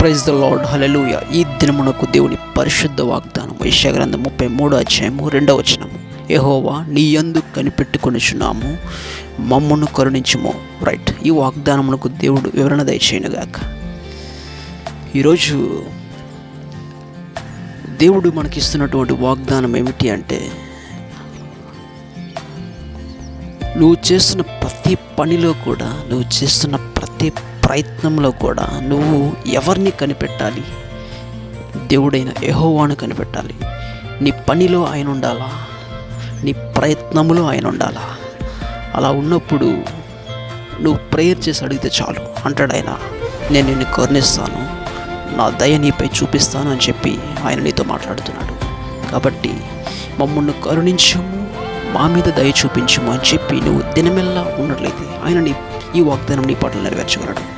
Praise the lord హలలుయ ఈ దినమునకు దేవుని పరిశుద్ధ వాగ్దానం. వైశ్యగ్రంథం ముప్పై మూడో అధ్యాయము రెండవ వచనము. ఎహోవా నీ యందు కనిపెట్టుకొనిచున్నాము. మమ్మను కరుణించుము. రైట్ ఈ వాగ్దానమునకు దేవుడు వివరణ దయచేయనుగాక ఈరోజు దేవుడు మనకిస్తున్నటువంటి వాగ్దానం ఏమిటి అంటే నువ్వు చేస్తున్న ప్రతి పనిలో కూడా నువ్వు చేస్తున్న ప్రతి ప్రయత్నంలో కూడా నువ్వు ఎవరిని కనిపెట్టాలి? దేవుడైన యహోవాను కనిపెట్టాలి. నీ పనిలో ఆయన ఉండాలా? నీ ప్రయత్నములో ఆయన ఉండాలా? అలా ఉన్నప్పుడు నువ్వు ప్రేయర్ చేసి అడిగితే చాలు. అంటాడు ఆయన నేను నిన్ను కరుణిస్తాను. నా దయ నీపై చూపిస్తాను అని చెప్పి ఆయన నీతో మాట్లాడుతున్నాడు. కాబట్టి మమ్మల్ని కరుణించము మా మీద దయ చూపించము అని చెప్పి నువ్వు దినమెల్లా ఉన్నట్లయితే ఆయన నీ ఈ వాగ్దానం నీ పాటలు నెరవేర్చగలడు.